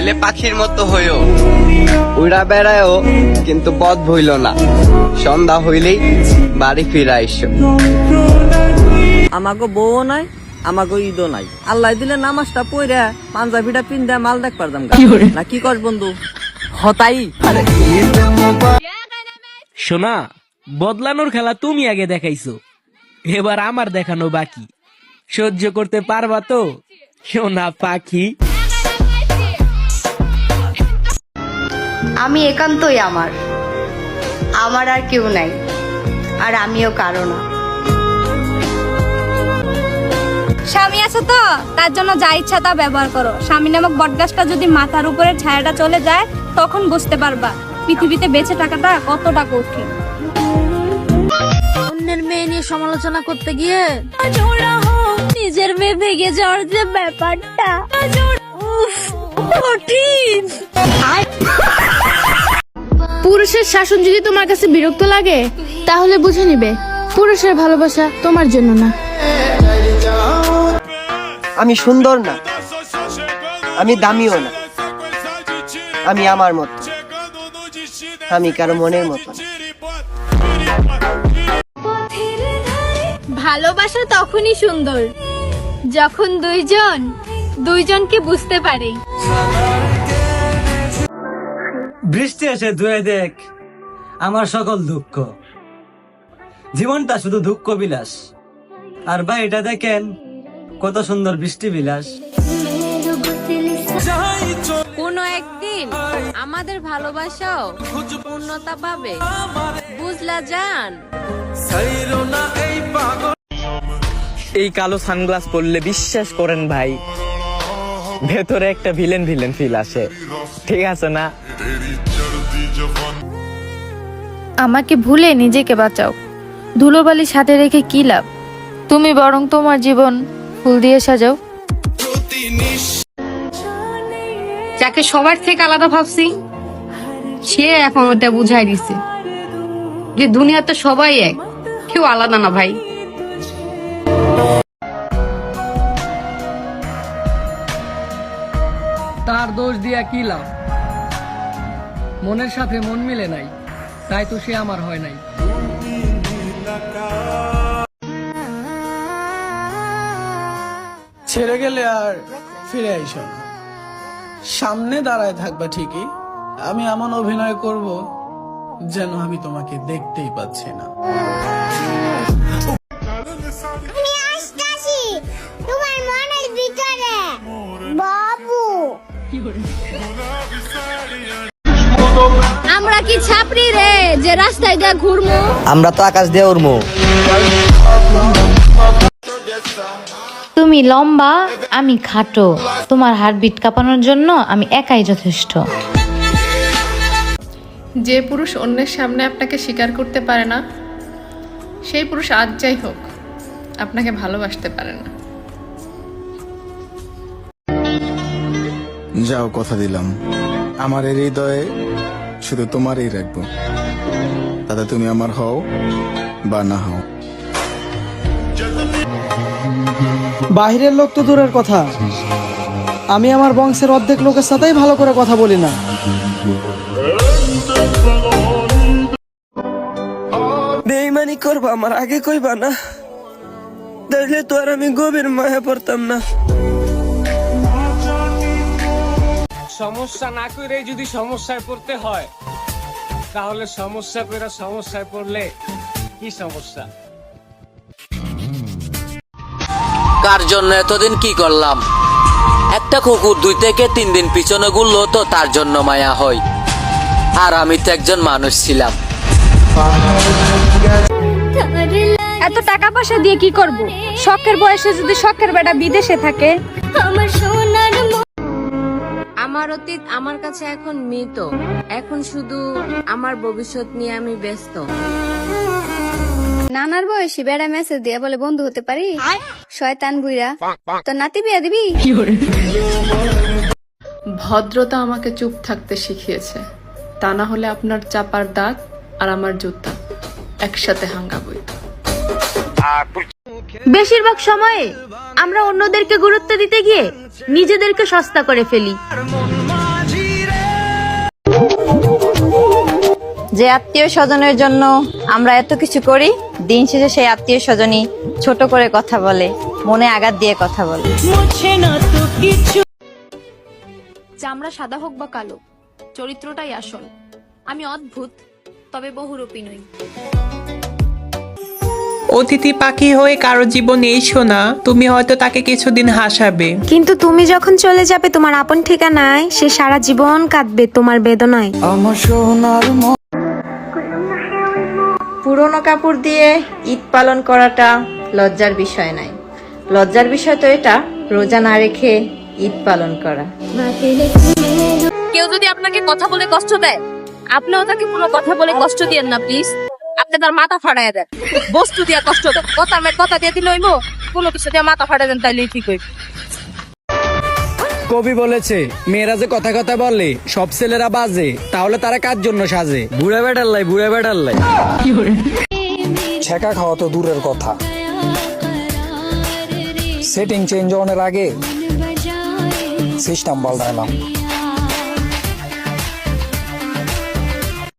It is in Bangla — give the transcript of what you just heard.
হইলে পাখির মতো হইও। উড়া বেড়ায়ও কিন্তু পথ ভইল না। সন্ধ্যা হইলেই বাড়ি ফিরা আইসো। আমাকে বউও নাই আমাকে ঈদও নাই। আল্লাহ দিলে নামাজটা পইরা পাঞ্জাবিটা পিন্দা মাল দেখ পারতাম। না কি কর বন্ধু? হতাই। শোনা বদলানোর খেলা তুমি আগে দেখাইছো। এবার আমার দেখানো বাকি। সহ্য করতে পারবা তো? সোনা পাখি। আমি একান্তই আমার। আমার আর কেউ নাই আর আমিও কারও না। স্বামী আছে তো তার জন্য যা ইচ্ছা তা ব্যবহার করো। স্বামী নামক বটগাছটা যদি মাথার উপরে ছায়াটা চলে যায় তখন বুঝতে পারবা পৃথিবীতে বেঁচে টাকাটা কতটা কঠিন। অন্যের মেয়ে নিয়ে সমালোচনা করতে গিয়ে নিজের মেয়ে ভেঙে যাওয়ার যে ব্যাপারটা কঠিন। পুরুষের শাসন যদি তোমার কাছে বিরক্ত লাগে তাহলে বুঝে নিবে পুরুষের ভালোবাসা তোমার জন্য না। আমি সুন্দর না আমি দামিও না আমি আমার মতো আমি কারও মনের মতো ভালোবাসা তখনই সুন্দর যখন দুইজন দুইজনকে বুঝতে পারে। বৃষ্টি এসে ধুয়ে দেখ আমার সকল দুঃখ। জীবনটা শুধু দুঃখ বিলাস। আর ভাই এটা দেখেন কত সুন্দর বৃষ্টি বিলাস। কোনো একদিন আমাদের ভালোবাসাও পূর্ণতা পাবে। বুঝলা জান? এই কালো সানগ্লাস পরলে বিশ্বাস করেন ভাই। ভেতরে একটা ভিলেন ভিলেন ফিল আসে। ঠিক আছে না? আমাকে ভুলে নিজেকে বাঁচাও। ধুলোবালি সাথে রেখে কি লাভ? তুমি বরং তোমার জীবন ফুল দিয়ে সাজাও। যাকে সবার থেকে আলাদা ভাবছি সে এখন ওটা বুঝাই দিছে। যে দুনিয়াতে সবাই এক কেউ আলাদা না ভাই। দোষ দিয়া কি লাভ? মনের সাথে মন মিলে নাই, তাই তো সে আমার হয় নাই। ছেড়ে গেলে আর ফিরে আইস সামনে দাঁড়ায় থাকবা ঠিকই, আমি এমন অভিনয় করব যেন আমি তোমাকে দেখতেই পাচ্ছি না। আমরা কি ছাপড়ি রে? যে রাস্তায় দিয়ে ঘুরমু? আমরা তো আকাশ দিয়ে উড়মু। তুমি লম্বা আমি খাটো। তোমার হার্টবিট কাঁপানোর জন্য আমি একাই যথেষ্ট। যে পুরুষ অন্যের সামনে আপনাকে স্বীকার করতে পারে না সেই পুরুষ আজ যাই হোক আপনাকে ভালোবাসতে পারে না। যাও কথা দিলাম। আমার এই হৃদয়ে শুধু তোমারই রাখব। তাতে তুমি আমার হও বা না হও। বাহিরের লোক তো দূরের কথা। আমি আমার বংশের অর্ধেক লোকের সাথেই ভালো করে কথা বলি না। বেইমানি করবা আমার আগে কইবা না। তাইলে তো আর আমি গভীর মায়া পড়তাম না। সমস্যা না করে যদি সমস্যায় পড়তে হয় তাহলে সমস্যা করে সমস্যায় পড়লে কি সমস্যা? কার জন্য এতদিন কি করলাম? একটা কুকুর দুই থেকে তিন দিন পিছনে ঘুরলো তো তার জন্য মায়া হয়। আর আমি তো একজন মানুষ ছিলাম। এত টাকা পয়সা দিয়ে কি করব? শখের বয়সে যদি শখের বেটা বিদেশে থাকে। আমার সোনার আমার অতীত আমার কাছে এখন মৃত। এখন শুধু আমার ভবিষ্যৎ নিয়ে আমি ব্যস্ত। নানার বয়সী বেড়া মেসেজ দিয়ে বলে বন্ধু হতে পারি? শয়তান বুইরা তো নাতি বিয়া দিবি? ভদ্রতা আমাকে চুপ থাকতে শিখিয়েছে। তা না হলে আপনার চাপার দাঁত আর আমার জুতা একসাথে হাঙ্গাবই। বেশিরভাগ সময়ে আমরা অন্যদেরকে গুরুত্ব দিতে গিয়ে নিজেদেরকে সস্তা করে ফেলি। যে আত্মীয় স্বজনের জন্য আমরা এত কিছু করি দিন শেষে সেই আত্মীয় স্বজনই ছোট করে কথা বলে মনে আঘাত দিয়ে কথা বলে। চামড়া সাদা হোক বা কালো চরিত্রটাই আসল। আমি অদ্ভুত তবে বহুরূপী নই। অতিথি পাখি হয়ে কারও জীবন এসো না তুমি হয়তো তাকে কিছুদিন হাসাবে। কিন্তু তুমি যখন চলে যাবে তোমার আপন ঠিকানায় সে সারা জীবন কাঁদবে তোমার বেদনায়। পুরনো কাপড় দিয়ে ঈদ পালন করাটা লজ্জার বিষয় নাই। লজ্জার বিষয় তো এটা রোজা না রেখে ঈদ পালন করা। কেউ যদি আপনাকে কথা বলে কষ্ট দেয় আপনিও তাকে কোনো কথা বলে কষ্ট দিয়েন না প্লিজ আপনি তার মাথা ফাড়াইয়া দেন। বস্তু দিয়া কষ্ট দেন। কথা মে কথা দিয়ে দিলে হইব? কোনো কিছু দিয়ে মাথা ফাড়াই দেন তাইলেই ঠিক হইব। কবি বলেছে মেয়েরা যে কথা কথা বলে সব ছেলেরা বাজে তাহলে তারা কার জন্য সাজে? বুড়া বেটার লাই বুড়া বেটার লাই। ছেঁকা খাওয়া তো দূরের কথা। সেটিং চেঞ্জ হওয়ার আগে সিস্টেম পাল্টাইলাম